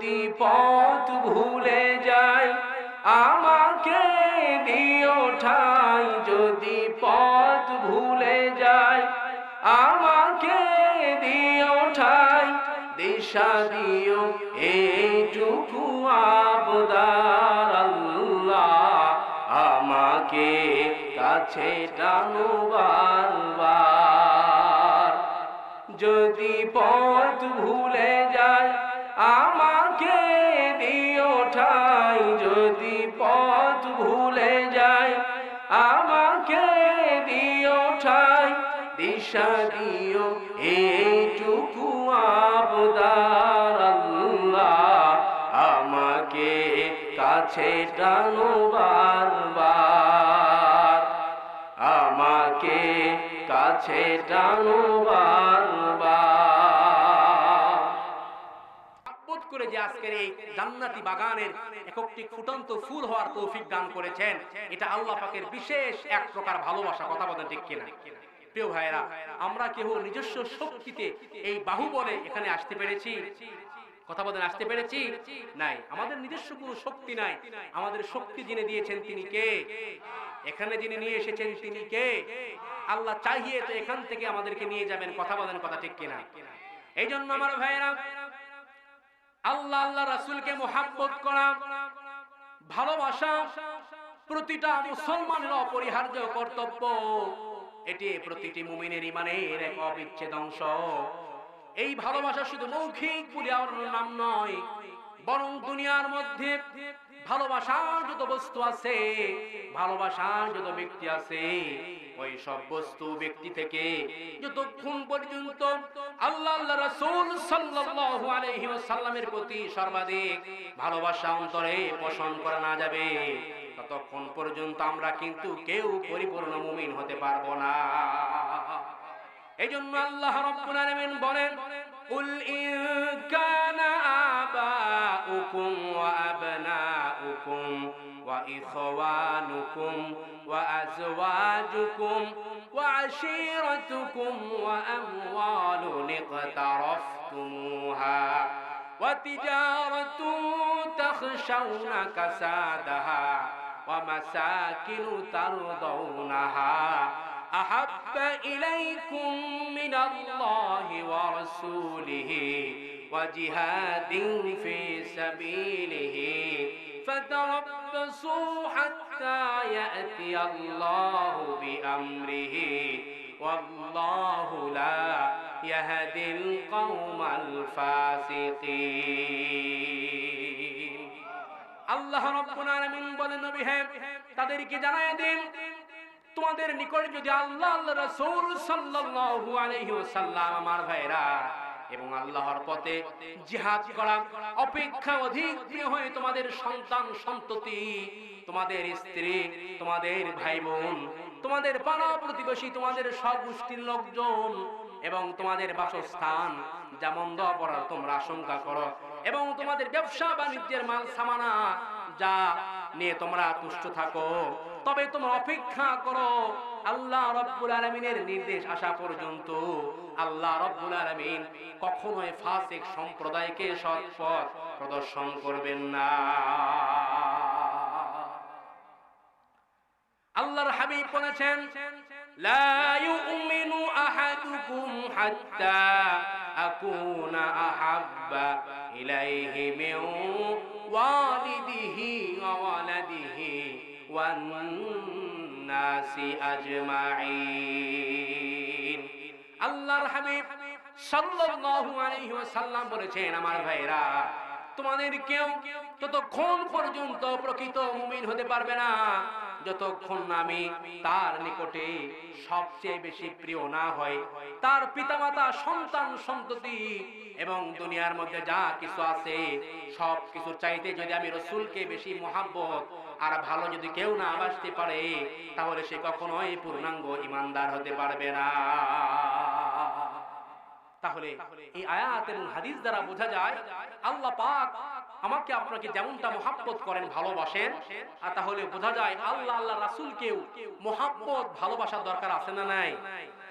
যদি পথ ভুলে যাই, আমাকে দিও ঠাই। যদি পথ ভুলে যাই, আমাকে দিও ঠাই। দিশা দিও এইটুকু আবদার আল্লাহ, আমাকে কাছে টানো বারবার। যদি পথ ভুলে যায় আমাকে বারবার। আমাকে কাছে টানো বারবার। করে যে আজকের এই জান্নাতি বাগানের একটি ফুটন্ত ফুল হওয়ার তৌফিক দান করেছেন, এটা আল্লাহ পাকের বিশেষ এক প্রকার ভালোবাসা, কথা বলেন ঠিক কিনা? প্রিয় আমরা কেউ নিজস্ব শক্তিতে এই বাহুবলে এখানে আসতে পেরেছি। কথা বলেন আসতে পেরেছি? নাই। আমাদের নিজস্ব কোনো শক্তি নাই। আমাদের শক্তি যিনি দিয়েছেন তিনি কে? এখানে যিনি নিয়ে এসেছেন তিনি কে? আল্লাহ চাহিয়ে তো এখান থেকে আমাদেরকে নিয়ে যাবেন। কথা বলেন কথা ঠিক কিনা? এই জন্য আমার ভাইয়েরা আল্লাহ আল্লাহ রাসূলকে মোহাব্বত করা ভালোবাসা প্রতিটা মুসলমানের অপরিহার্য কর্তব্য। এটি প্রতিটি মুমিনের ইমানের এক অবিচ্ছেদ অংশ। এই ভালোবাসা শুধু মৌখিক বলে আমার নাম নয়, বরং দুনিয়ার মধ্যে ভালোবাসার যত বস্তু আছে, ভালোবাসার যত ব্যক্তি আছে, ওই সব বস্তু ব্যক্তি থেকে যতক্ষণ পর্যন্ত আল্লাহ আল্লাহ সাল্লাল্লাহু আলাইহি ওয়াসাল্লামের প্রতি সর্বাধিক ভালোবাসা অন্তরে পোষণ করা না যাবে, ততক্ষণ পর্যন্ত আমরা কিন্তু কেউ পরিপূর্ণ মুমিন হতে পারব না। এই জন্য আল্লাহ রাব্বুল আলামিন বলেন কুল ইন কানা আবাউকুম ওয়া আবনাউকুম ওয়া ইখওয়ানুকুম ওয়া আজওয়াজুকুম ওয়া আশীরাতুকুম ওয়া আমওয়ালুন ইqtaraftumuha وتجارة تخشون كسادها ومساكن ترضونها أحب إليكم من الله ورسوله وجهاد في سبيله فتربصوا حتى يأتي الله بأمره والله لا يهدي القوم الفاسقين আল্লাহ রব্বুল আলামিন বলেন নবী হে তাদেরকে জানায় দেন তোমাদের নিকট যদি আল্লাহ আল্লাহ সাল্লাল্লাহু আলাইহি ওয়াসাল্লাম, আমার ভাইরা এবং আল্লাহর পথে জিহাদ করা অপেক্ষা অধিক প্রিয় হয়ে তোমাদের সন্তান সন্ততি, তোমাদের স্ত্রী, তোমাদের ভাই বোন তোমাদের পাড়া প্রতিবেশী, তোমাদের সব গোষ্ঠীর লোকজন এবং তোমাদের বাসস্থান যেমন দেওয়া পড়ার তোমরা আশঙ্কা করো এবং তোমাদের ব্যবসা বাণিজ্যের মাল সামানা যা নিয়ে তোমরা তুষ্ট থাকো। তবে তোমরা অপেক্ষা করো। আল্লাহ রব্বুল আলমিনের নির্দেশ আসা পর্যন্ত আল্লাহ রব্বুল আলমিন কখনোই ফাসিক সম্প্রদায়কে সৎ পথ প্রদর্শন করবেন না। আল্লাহর হাবিব বলেছেন, লা ইউমিনু আহাদুকুম হাত্তা আকুনা আহাব্বা ইলাইহি মিন ওয়ালাদিহি ওয়ান নাসি আজমাইন আল্লাহর হাবিব সাল্লাল্লাহু আলাইহি ওয়াসাল্লাম বলেছেন, আমার ভাইরা তোমাদের কেউ ততক্ষণ পর্যন্ত প্রকৃত মুমিন হতে পারবে না, যতক্ষণ আমি তার নিকটে সবচেয়ে বেশি প্রিয় না হয় তার পিতামাতা, সন্তান, সন্ততি এবং দুনিয়ার মধ্যে যা কিছু আছে, সব কিছু চাইতে যদি আমি রসুলকে বেশি মোহাব্বত আর ভালো যদি কেউ না বাসতে পারে, তাহলে সে কখনোই পূর্ণাঙ্গ ইমানদার হতে পারবে না। তাহলে এই আয়াত এবং হাদিস দ্বারা বোঝা যায়, আল্লাহ পাক আমাকে আপনাকে যেমনটা মোহাব্বত করেন, ভালোবাসেন, আর তাহলে বোঝা যায় আল্লাহ আল্লাহ রাসূলকেও মোহাব্বত ভালোবাসার দরকার আছে না নাই?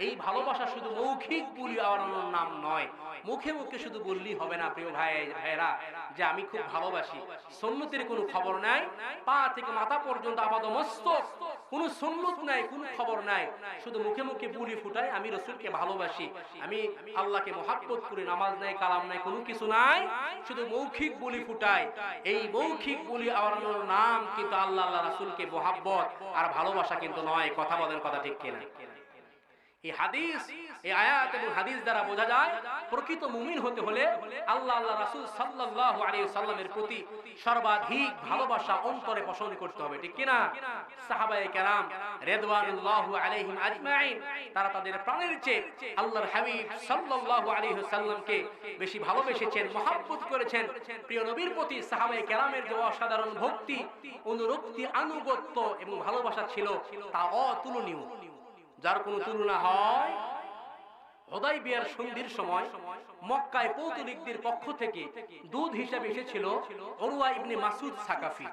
এই ভালোবাসা শুধু মৌখিক বলি আওড়ানোর নাম নয়, মুখে মুখে শুধু বললেই হবে না, প্রিয় ভাই ভাইরা যে আমি খুব ভালোবাসি। সন্ন্যতির কোনো খবর নাই, পা থেকে মাথা পর্যন্ত আপাত মস্তক কোনো সন্ন্যত নাই, কোনো খবর নাই। শুধু মুখে মুখে বুলি ফুটাই আমি রসুলকে ভালোবাসি। আমি আল্লাহকে মহাব্বত করি, নামাজ নাই, কালাম নাই, কোনো কিছু নাই। শুধু মৌখিক বলি ফুটাই। এই মৌখিক বলি আওড়ানোর নাম কিন্তু আল্লাহ আল্লাহ রসুলকে মহাব্বত আর ভালোবাসা কিন্তু নয়। কথা বলেন কথা ঠিক কিনা? এই হাদিস এই আয়াত এবং হাদিস দ্বারা বোঝা যায়, প্রকৃত মুমিন হতে হলে আল্লাহ আল্লাহ রাসূল সাল্লাল্লাহু আলাইহি সাল্লামের প্রতি সর্বাধিক ভালোবাসা অন্তরে পোষণ করতে হবে, ঠিক কিনা? সাহাবায়ে কেরাম রিদওয়ানুল্লাহু আলাইহিম আজমাইন, তারা তাদের প্রাণের চেয়ে আল্লাহর হাবিব সাল্লাল্লাহু আলাইহি সাল্লামকে বেশি ভালোবেসেছেন করেছেন। প্রিয় নবীর প্রতি সাহাবায়ে কেরামের যে অসাধারণ ভক্তি, অনুরক্তি, আনুগত্য এবং ভালোবাসা ছিল তা অতুলনীয়। যার কোনো তুলনা হয় হদাই বিয়ার সন্ধির সময় মক্কায় পৌতলিকদের পক্ষ থেকে দুধ হিসাবে এসেছিল অরুয়া ইবনে মাসুদ সাকাফি।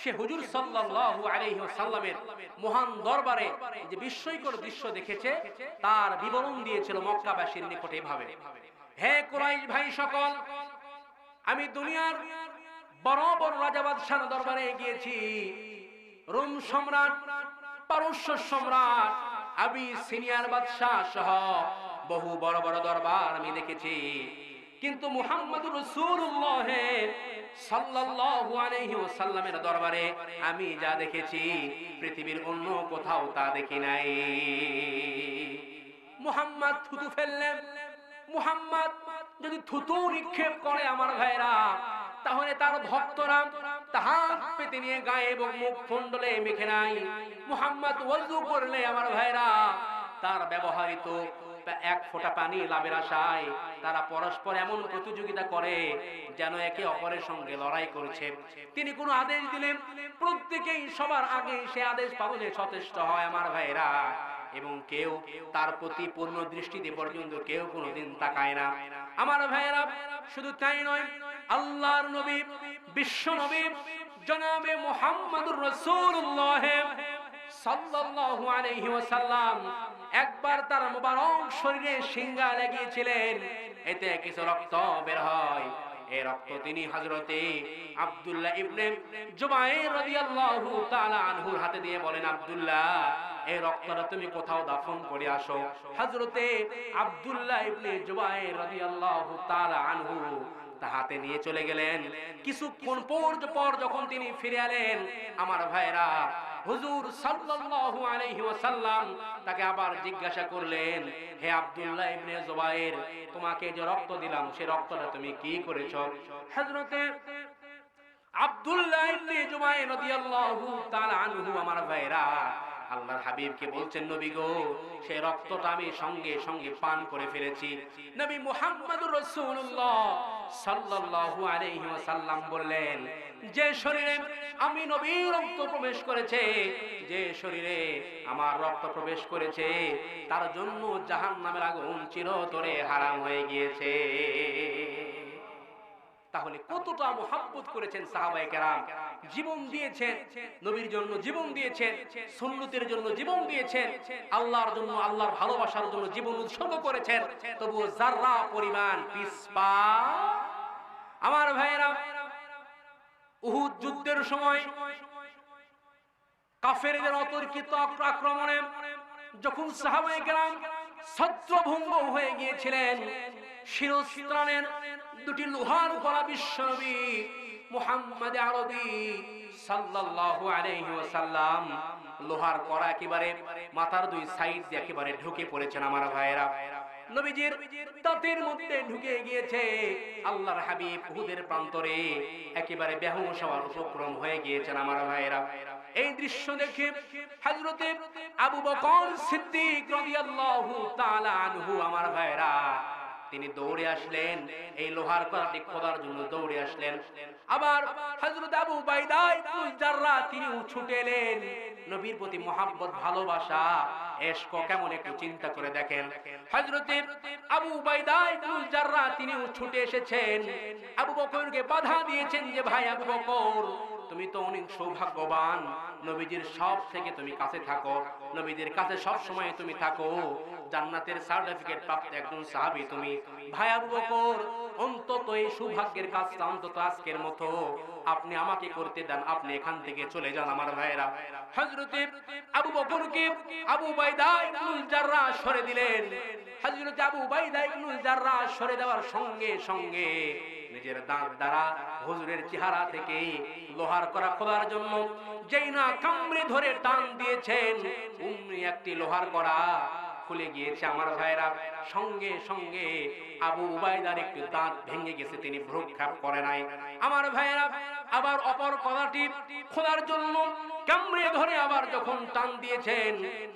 সে হুজুর সাল্লাল্লাহু আলাইহি ওয়াসাল্লামের মহান দরবারে যে বিস্ময়কর দৃশ্য দেখেছে, তার বিবরণ দিয়েছিল মক্কাবাসীর নিকটে এভাবে। হে কুরাইশ ভাই সকল, আমি দুনিয়ার বড় বড় রাজা বাদশাহ দরবারে গিয়েছি। রোম সম্রাট, পারস্য সম্রাট, আবি সিনিয়র বাদশাহ সহ বহু বড় বড় দরবার আমি দেখেছি। কিন্তু মুহাম্মদুর রাসূলুল্লাহ সাল্লাল্লাহু আলাইহি ওয়াসাল্লামের দরবারে আমি যা দেখেছি, পৃথিবীর অন্য কোথাও তা দেখি নাই। মুহাম্মদ থুতু ফেললেন। মুহাম্মদ যদি থুতু নিক্ষেপ করে আমার ভাইরা, তাহলে তার ভক্তরা হাত পেতে নিয়ে গায়ে এবং মুখ ফন্ডলে মেখে নাই। মুহাম্মদ ওয়াজু করলে আমার ভাইরা তার ব্যবহৃত এক ফোঁটা পানি লাভের আশায় তারা পরস্পর এমন প্রতিযোগিতা করে যেন একে অপরের সঙ্গে লড়াই করছে। তিনি কোনো আদেশ দিলেন, প্রত্যেকেই সবার আগে সে আদেশ পালনে সচেষ্ট হয় আমার ভাইরা এবং কেউ তার প্রতি পূর্ণ দৃষ্টিতে পর্যন্ত কেউ কোনোদিন তাকায় না। আমার ভাইয়েরা, শুধু তাই নয়, আল্লাহর নবী, বিশ্ব নবী, জনাবে মুহাম্মদুর রাসূলুল্লাহ সাল্লাল্লাহু আলাইহি ওয়াসাল্লাম একবার তার মোবারক শরীরে সিংহা লাগিয়েছিলেন, এতে কিছু রক্ত বের হয়। এই রক্ত তিনি হযরতে আব্দুল্লাহ ইবনে জুবাইর রাদিয়াল্লাহু তাআলা আনহুর হাতে দিয়ে বলেন, আব্দুল্লাহ, এই রক্তটা তুমি কোথাও দাফন করে আসো। হযরতে আব্দুল্লাহ ইবনে জুবাইর রাদিয়াল্লাহু তাআলা আনহু তা হাতে নিয়ে চলে গেলেন। কিছুক্ষণ পর যখন তিনি ফিরে এলেন, আমার ভাইরা হুজুর সাল্লাল্লাহু আলাইহি ওয়াসাল্লাম তাকে আবার জিজ্ঞাসা করলেন, হে আব্দুল্লাহ ইবনে জুবায়ের তোমাকে যে রক্ত দিলাম সেই রক্তটা তুমি কি করেছ? হযরতে আব্দুল্লাহ ইবনে জুবায়ের রাদিয়াল্লাহু তাআলা আনহু, আমার ভাইরা আল্লাহর হাবিবকে বলছেন, নবী গো সেই রক্তটা আমি সঙ্গে সঙ্গে পান করে ফেলেছি। নবী মুহাম্মদুর রাসূলুল্লাহ সাল্লাল্লাহু আলাইহি ওয়াসাল্লাম বললেন, যে শরীরে আমি নবীর রক্ত প্রবেশ করেছে, যে শরীরে আমার রক্ত প্রবেশ করেছে, তার জন্য জাহান্নামের আগুন চিরতরে হারাম হয়ে গিয়েছে। তাহলে কতটা মোহাব্বত করেছেন সাহাবায়ে কেরাম? জীবন দিয়েছেন, নবীর জন্য জীবন দিয়েছেন, সুন্নতের জন্য জীবন দিয়েছেন, আল্লাহর জন্য, আল্লাহর ভালোবাসার জন্য জীবন উৎসর্গ করেছেন, তবুও যাররা পরিমাণ পিসপা। আমার ভাইয়েরা, উহুদ যুদ্ধের সময় কাফেরদের অতর্কিত আক্রমণে যখন সাহাবায়ে কেরাম ছত্রভঙ্গ হয়ে গিয়েছিলেন শিরস্ত্রাণের দুটি লোহার গলা বিশ্বনবী মুহাম্মদ আরবি সাল্লাল্লাহু আলাইহি ওয়াসাল্লাম লোহার একেবারে মাথার দুই সাইড একেবারে ঢুকে পড়েছেন আমার ভাইয়েরা। নবীজির দাঁতের মধ্যে ঢুকে গিয়েছে আল্লাহর হাবিব উহুদের প্রান্তরে একেবারে বেহুশ হওয়ার উপক্রম হয়ে গিয়েছেন আমার ভাইয়েরা। এই দৃশ্য দেখে হযরতে আবু বকর সিদ্দিক রাদিয়াল্লাহু তাআলা আনহু আমার ভাইয়েরা তিনি দৌড়ে আসলেন। এই লোহার করাটি খোদার জন্য দৌড়ে আসলেন। আবার হযরত আবু বাইদা ইবনে জাররা তিনি ছুটে এলেন। নবীর প্রতি মহাব্বত, ভালোবাসা, এশক কেমন একটু চিন্তা করে দেখেন। হযরতে আবু বাইদা ইবনে জাররা তিনি ছুটে এসেছেন। আবু বকরকে বাধা দিয়েছেন যে, ভাই আবু বকর, তুমি তো অনেক সৌভাগ্যবান। নবীজির সব থেকে তুমি কাছে থাকো। নবীজির কাছে সব সময় তুমি থাকো। জান্নাতের সার্টিফিকেট প্রাপ্ত একজন সাহাবী, তুমি ভাই আবু বকর, অন্তত এই সৌভাগ্যের কাজটা অন্তত আজকের মতো। আপনি আমাকে করতে দেন, আপনি এখান থেকে চলে যান আমার ভাইয়েরা। হযরতে আবু বকরকে আবু বাইদা ইবনুল জাররা সরে দিলেন। হযরত আবু বাইদা ইবনুল জাররা সরে দেওয়ার সঙ্গে সঙ্গে নিজের দাঁত দ্বারা হুজুরের চেহারা থেকে লোহার করা খোলার জন্য যেই না কামড়ে ধরে টান দিয়েছেন, অমনি একটি লোহার করা খুলে গিয়েছে আমার ভাইরা। সঙ্গে সঙ্গে আবু উবাইদার একটু দাঁত ভেঙে গেছে, তিনি ভ্রুক্ষেপ করে নাই। আমার ভাইরা, আবার অপর কলাটি খোলার জন্য কামড়ে ধরে আবার যখন টান দিয়েছেন,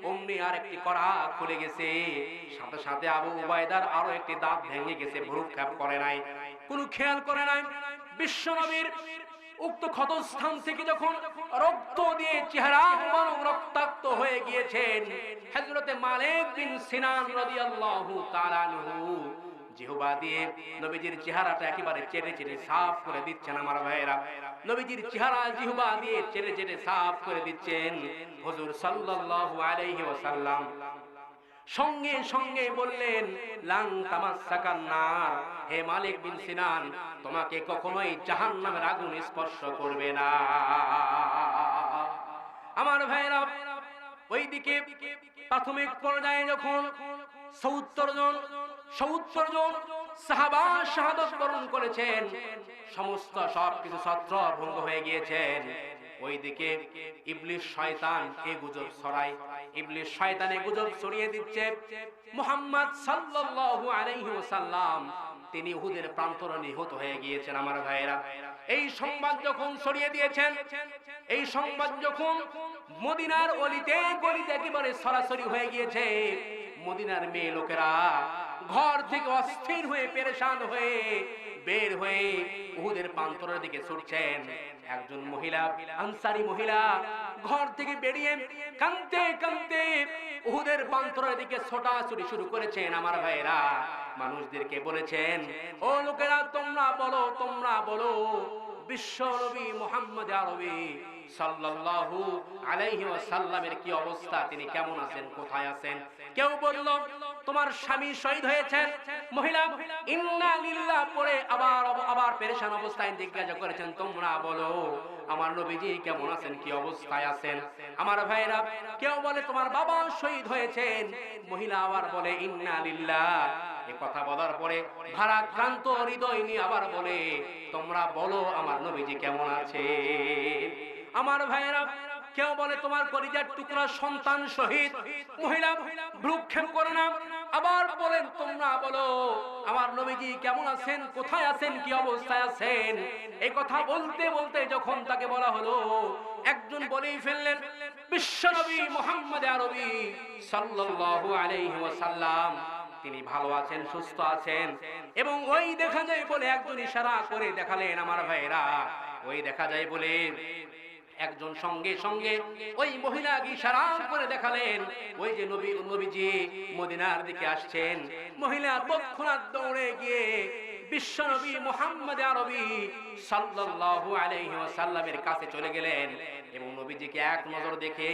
অমনি আর একটি করা খুলে গেছে। সাথে সাথে আবু উবাইদার আরও একটি দাঁত ভেঙে গেছে, ভ্রুক্ষেপ করে নাই। কোনো খেয়াল করে নাই। বিশ্বনবীর উক্ত ক্ষতস্থান থেকে যখন রক্ত দিয়ে চেহারা রক্তাক্ত হয়ে গিয়েছেন, হযরতে মালিক বিন সিনান রাদিয়াল্লাহু তাআলা আনহু জিহবা দিয়ে নবীজির চেহারাটা একেবারে চেড়ে চেড়ে সাফ করে দিচ্ছেন আমার ভাইয়েরা। নবীজির চেহারা জিহবা দিয়ে চেড়ে চেড়ে সাফ করে দিচ্ছেন হুজুর সাল্লাল্লাহু আলাইহি ওয়াসাল্লাম। সঙ্গে সঙ্গে বললেন, লাং তামাসাকান নার। হে মালিক বিন সিনান, তোমাকে কখনোই জাহান্নামের আগুন স্পর্শ করবে না। আমার ভাইরা ওইদিকে প্রাথমিক পর্যায়ে যখন সত্তর জন সত্তর জন সাহাবা শাহাদত বরণ করেছেন, সমস্ত সবকিছু ছত্র ভঙ্গ হয়ে গিয়েছেন। ওইদিকে ইবলিশ শয়তান এ গুজব ছড়ায়। ইবলিশ শয়তান এ গুজব ছড়িয়ে দিচ্ছে মুহাম্মদ সাল্লাল্লাহু আলাইহি ওয়াসাল্লাম। তিনি উহুদের প্রান্তরে নিহত হয়ে গিয়েছেন আমার ভাইয়েরা। এই সংবাদ যখন ছড়িয়ে দিয়েছেন, এই সংবাদ যখন মদিনার অলিতে গলিতে একেবারে সরাসরি হয়ে গিয়েছে, মদিনার মেয়ে লোকেরা ঘর থেকে অস্থির হয়ে পেরেশান হয়ে বের হয়ে উহুদের প্রান্তরের দিকে ছুটছেন। একজন মহিলা, আনসারি মহিলা, ঘর থেকে বেরিয়ে কানতে কানতে উহুদের প্রান্তরের দিকে ছোটাছুটি শুরু করেছেন আমার ভাইয়েরা। মানুষদেরকে বলেছেন, ও লোকেরা, তোমরা বলো তোমরা বলো বিশ্ব নবী আরবি সাল্লাল্লাহু আলাইহি ওয়াসাল্লামের কি অবস্থা? তিনি কেমন আছেন? কোথায় আছেন? কেউ বলল, তোমার স্বামী শহীদ হয়েছেন। মহিলা, ইন্না লিল্লাহ আবার আবার পেরেশান অবস্থায় জিজ্ঞাসা করেছেন, তোমরা বলো, আমার নবীজি কেমন আছেন? কি অবস্থায় আছেন? আমার ভাইরা কেউ বলে, তোমার বাবা শহীদ হয়েছেন। মহিলা আবার বলে, ইন্না লিল্লাহ কথা বলার পরে ভারাক্রান্ত হৃদয় নিয়ে আবার বলে, তোমরা বলো, আমার নবীজি কেমন আছে? আমার ভাইয়েরা, কেউ বলে, তোমার কলিজার টুকরা সন্তান শহীদ মহিলা ভ্রুক্ষেপ করে না। আবার বলেন, তোমরা বলো, আমার নবীজি কেমন আছেন? কোথায় আছেন? কি অবস্থায় আছেন? এই কথা বলতে বলতে যখন তাকে বলা হলো, একজন বলেই ফেললেন বিশ্বনবী মোহাম্মদ আরবি সাল্লাল্লাহু আলাইহি ওয়াসাল্লাম। তিনি ভালো আছেন, সুস্থ আছেন। এবং ওই দেখা যায় বলে একজন ইশারা করে দেখালেন আমার ভাইরা ওই দেখা যায় বলে একজন সঙ্গে সঙ্গে ওই মহিলা ইশারা করে দেখালেন। ওই যে নবী, নবীজি মদিনার দিকে আসছেন। মহিলা তৎক্ষণাৎ দৌড়ে গিয়ে বিশ্বনবী আরবি সাল্লাল্লাহু আলাইহি ওয়াসাল্লামের কাছে চলে গেলেন এবং নবীজিকে এক নজর দেখে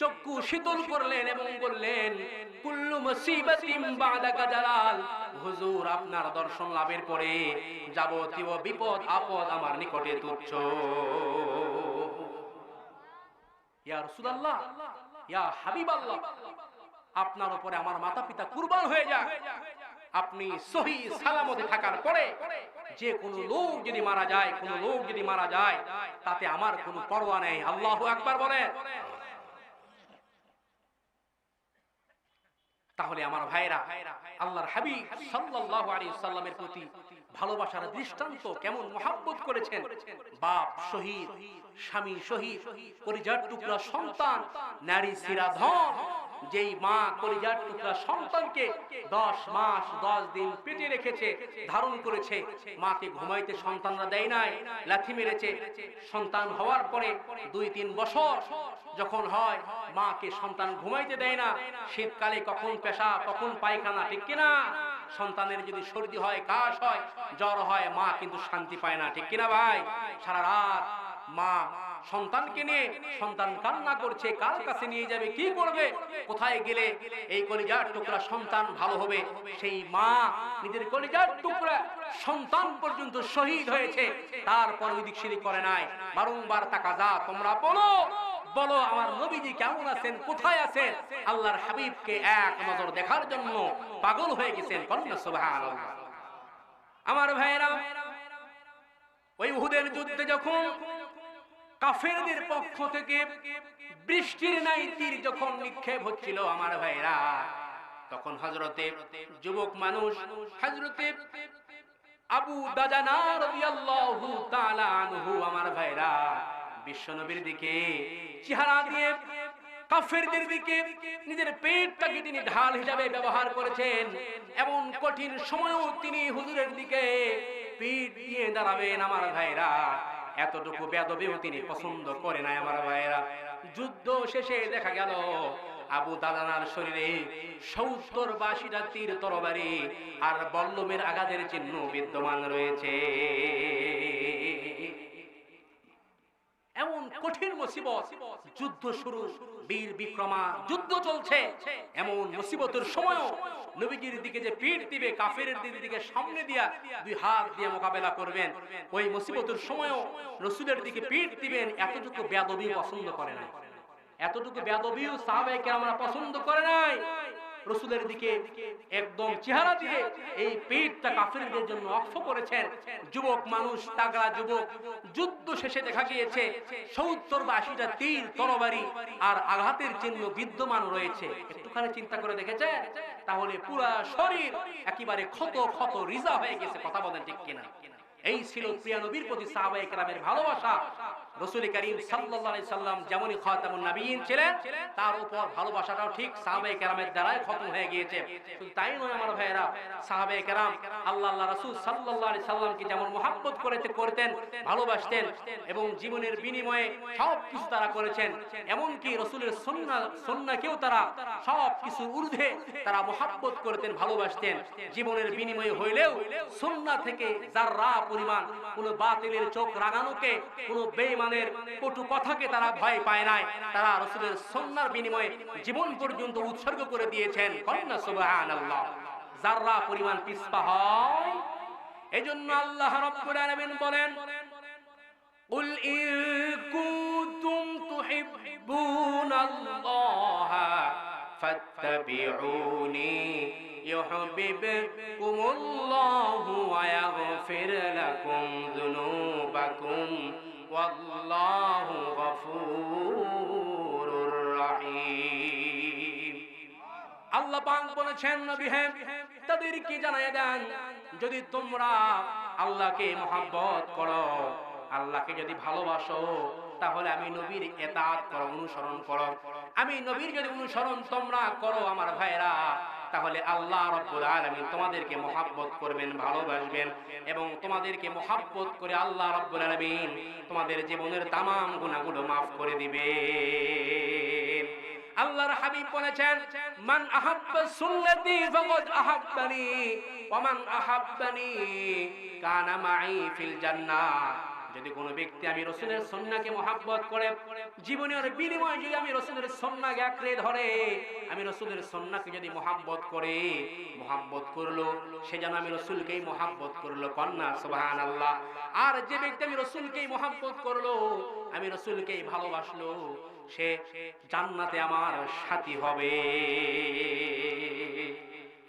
চক্ষু শীতল করলেন এবং বললেন, কুল্লু বাদাকা জালাল, হুজুর, আপনার দর্শন লাভের পরে যাবতীয় বিপদ, আপদ আমার নিকটে তুচ্ছ। ইয়া রাসূলুল্লাহ, ইয়া হাবিবাল্লাহ, আপনার উপরে আমার মাতা পিতা কুরবান হয়ে যাক। আপনি সহি সালামতে থাকার পরে যে কোনো লোক যদি মারা যায়, কোন লোক যদি মারা যায়, তাতে আমার কোনো পরোয়া নেই। আল্লাহ একবার বলে তাহলে আমার ভাইরা, আল্লাহর হাবিব সাল্লাল্লাহু আলাইহি সাল্লামের প্রতি ভালোবাসার দৃষ্টান্ত কেমন মহাব্বত করেছেন? বাপ শহীদ, স্বামী শহীদ পরিজার টুকরা সন্তান, নারী সিরা ধন। যেই মা কলিজার টুকরা সন্তানকে দশ মাস, দশ দিন পেটে রেখেছে, ধারণ করেছে, মাকে ঘুমাইতে সন্তানরা দেয় নাই, লাথি মেরেছে। সন্তান হওয়ার পরে দুই তিন বছর যখন হয়, মাকে সন্তান ঘুমাইতে দেয় না, শীতকালে কখন পেশা, কখন পায়খানা, ঠিক কিনা? সন্তানের যদি সর্দি হয়, কাশ হয়, জ্বর হয়, মা কিন্তু শান্তি পায় না, ঠিক কিনা ভাই? সারা রাত মা সন্তানকে নিয়ে সন্তান কান্না করছে, কার কাছে নিয়ে যাবে, কি করবে? কোথায় গেলে এই কলিজার টুকরা সন্তান ভালো হবে? সেই মা নিজের কলিজার টুকরা সন্তান পর্যন্ত শহীদ হয়েছে, তারপর ওই দিক করে নাই। বারংবার তাকা যা তোমরা বলো। বলো, আমার নবীজি কেমন আছেন? কোথায় আছেন? আল্লাহর হাবিবকে এক নজর দেখার জন্য পাগল হয়ে গেছেন। আমার ভাইয়েরা, ওই উহুদের যুদ্ধে যখন কাফেরদের পক্ষ থেকে বৃষ্টির নাই তীর যখন নিক্ষেপ হচ্ছিল আমার ভাইরা তখন হজরতে যুবক মানুষ হজরতে আবু দাজানা আনহু, আমার ভাইরা বিশ্বনবীর দিকে, চেহারা দিয়ে কাফেরদের দিকে, নিজের পেটটাকে তিনি ঢাল হিসাবে ব্যবহার করেছেন। এমন কঠিন সময়ও তিনি হুজুরের দিকে পিঠ দিয়ে দাঁড়াবেন আমার ভাইরা। এতটুকু বেদবিও তিনি পছন্দ করে নাই আমার ভাইরা। যুদ্ধ শেষে দেখা গেল, আবু দাদানার শরীরে সত্তর বাসিটা তীর তরবারি আর বল্লমের আঘাতের চিহ্ন বিদ্যমান রয়েছে। এমন কঠিন মুসিবত যুদ্ধ শুরু বীর বিক্রমা যুদ্ধ চলছে। এমন মুসিবতের সময়ও নবীজির দিকে যে পিঠ দিবে কাফের দিকে সামনে দিয়া দুই হাত দিয়ে মোকাবেলা করবেন। ওই মুসিবতের সময়ও রসুলের দিকে পিঠ দিবেন এতটুকু বেদবি পছন্দ করে না এতটুকু বেদবিও সাহাবাইকে আমরা পছন্দ করে নাই। রসুলের দিকে একদম চেহারা দিয়ে এই পেটটা কাফিরদের জন্য অক্ষ করেছেন। যুবক মানুষ, তাগড়া যুবক, যুদ্ধ শেষে দেখা গিয়েছে, সত্তর বা আশিটা তীর, তরবারি আর আঘাতের চিহ্ন বিদ্যমান রয়েছে। একটুখানি চিন্তা করে দেখেছে তাহলে পুরা শরীর একেবারে ক্ষত ক্ষত রিজা হয়ে গেছে, কথা বলেন ঠিক কিনা? এই ছিল প্রিয় নবীর প্রতি সাহাবায়ে কেরামের ভালোবাসা। রসুল করিম আলাইহি সাল্লাম যেমনই ছিলেন, তার উপর ভালোবাসাটাও ঠিক সাহাবায়ে কেরামের দ্বারাই খতম হয়ে গিয়েছে। তাই নয় আমার ভাইয়েরা, সাহাবায়ে কেরাম আল্লাহ আল্লাহ রাসূল আলাইহি সাল্লামকে যেমন করতে, করতেন, ভালোবাসতেন এবং জীবনের বিনিময়ে সব কিছু তারা করেছেন, এমনকি রসুলের সুন্নাহ সুন্নাহকেও তারা সব কিছু ঊর্ধ্বে তারা মহব্বত করতেন, ভালোবাসতেন। জীবনের বিনিময়ে হইলেও সুন্নাহ থেকে যাররা পরিমাণ কোন বাতিলের চোখ রাগানোকে কোন বেঈমানের কটু কথাকে তারা ভয় পায় নাই তারা রসুলের সন্ন্যার বিনিময়ে জীবন পর্যন্ত উৎসর্গ করে দিয়েছেন কন্যা সুবহানাল্লাহ যাররা পরিমাণ পিছপা হয় এজন্য আল্লাহ রাব্বুল আলামিন বলেন قل إن كنتم تحبون الله فاتبعوني يحببكم الله ويغفر لكم ذنوبكم والله غفور رحيم আল্লাহ পাক বলেছেন নবী হ্যাঁ তাদেরকে জানায় দেন যদি তোমরা আল্লাহকে মহাব্বত করো আল্লাহকে যদি ভালোবাসো তাহলে আমি নবীর এতাত করো অনুসরণ করো আমি নবীর যদি অনুসরণ তোমরা করো আমার ভাইরা তাহলে আল্লাহ রব্বুল আলামিন তোমাদেরকে মহাব্বত করবেন, ভালোবাসবেন এবং তোমাদেরকে মহাব্বত করে আল্লাহ রব্বুল আলামিন তোমাদের জীবনের তামাম গুনাহগুলো মাফ করে দিবে আল্লাহর হাবিব বলেছেন, মান আহাব্বা সুন্নতি ফাকাদ আহাব্বানি, ওয়া মান আহাব্বানি কানা মাই ফিল জান্নাহ। যদি কোনো ব্যক্তি আমি রসুলের সন্নাকে মহাব্বত করে, জীবনের বিনিময়ে যদি আমি রসুলের সন্নাকে আঁকড়ে ধরে, আমি রসুলের সন্নাকে যদি মহাব্বত করে, মহাব্বত করল, সে যেন আমি রসুলকেই মহাব্বত করল, কন্যা সুবাহান আল্লাহ আর যে ব্যক্তি আমি রসুলকেই মহাব্বত করল, আমি রসুলকেই ভালোবাসলো, সে জান্নাতে আমার সাথী হবে।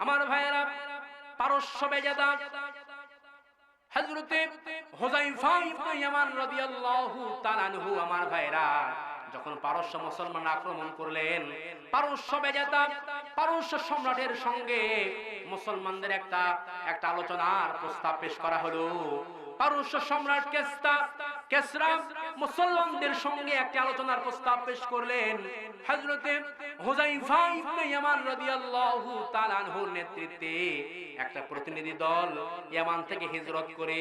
আমার ভাইয়েরা, পারস্য বেজাদা হযরতে হুযায়ফা ইবনে ইয়ামান রাদিয়াল্লাহু তাআলা আনহু, আমার ভাইরা, যখন পারস্য মুসলমান আক্রমণ করলেন, পারস্য বেজাতা, পারস্য সম্রাটের সঙ্গে মুসলমানদের একটা একটা আলোচনার প্রস্তাব পেশ করা হলো। পারস্য সম্রাট কেস্তা কেসরা মুসলমানদের সঙ্গে একটি আলোচনার প্রস্তাব পেশ করলেন আনহুর নেতৃত্বে একটা প্রতিনিধি দল ইয়ামান থেকে হিজরত করে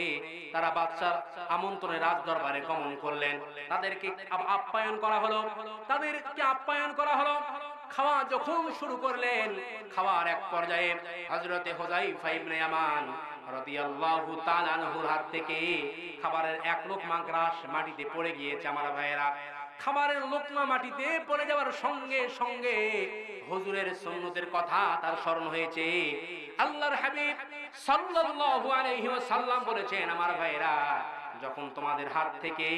তারা বাদশার আমন্ত্রণে রাজ দরবারে গমন করলেন। তাদেরকে আপ্যায়ন করা হলো। তাদেরকে আপ্যায়ন করা হলো। খাওয়া যখন শুরু করলেন, খাওয়ার এক পর্যায়ে হযরতে হুযাইফা ইবনে ইয়ামান রাদিয়াল্লাহু তাআলা হাত থেকে খাবারের এক লোকমা গ্রাস মাটিতে পড়ে গিয়েছে আমার যখন তোমাদের হাত থেকে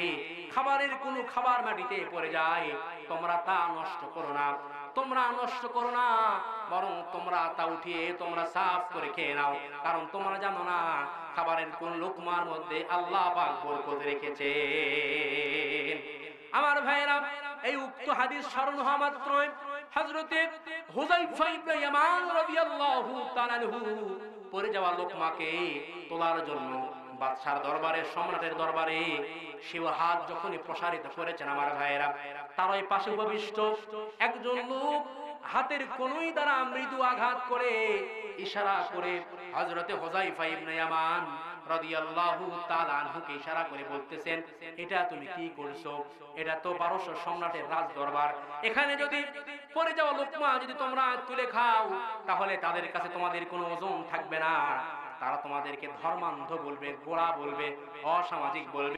খাবারের কোনো খাবার মাটিতে পড়ে যায়, তোমরা তা নষ্ট করো না। তোমরা নষ্ট করো না, বরং তোমরা তা উঠিয়ে তোমরা সাফ করে খেয়ে নাও। কারণ তোমরা জানো না, খাবারের কোন লোকমার মধ্যে আল্লাহ বরকত রেখেছে আমার ভাইয়েরা, এই উক্ত হাদিস স্মরণ হওয়া মাত্রই হযরতে হুযাইফা ইবনে ইয়ামান রাদিয়াল্লাহু তাআলা পড়ে যাওয়া লোকমাকে তোলার জন্য বাদশার দরবারে, সম্রাটের দরবারে শিব হাত যখনই প্রসারিত করেছেন আমার ভাইয়েরা, তার ওই পাশে উপবিষ্ট একজন লোক হাতের কোনই দ্বারা মৃদু আঘাত করে ইশারা করে হযরতে হুযাইফা ইবনে ইয়ামান রাদিয়াল্লাহু তাআলা আনহুকে ইশারা করে বলতেছেন, এটা তুমি কি করছ? এটা তো পারস্য সম্রাটের রাজ দরবার। এখানে যদি পড়ে যাওয়া লোকমা যদি তোমরা তুলে খাও, তাহলে তাদের কাছে তোমাদের কোনো ওজন থাকবে না। তারা তোমাদেরকে ধর্মান্ধ বলবে গোড়া বলবে অসামাজিক বলবে।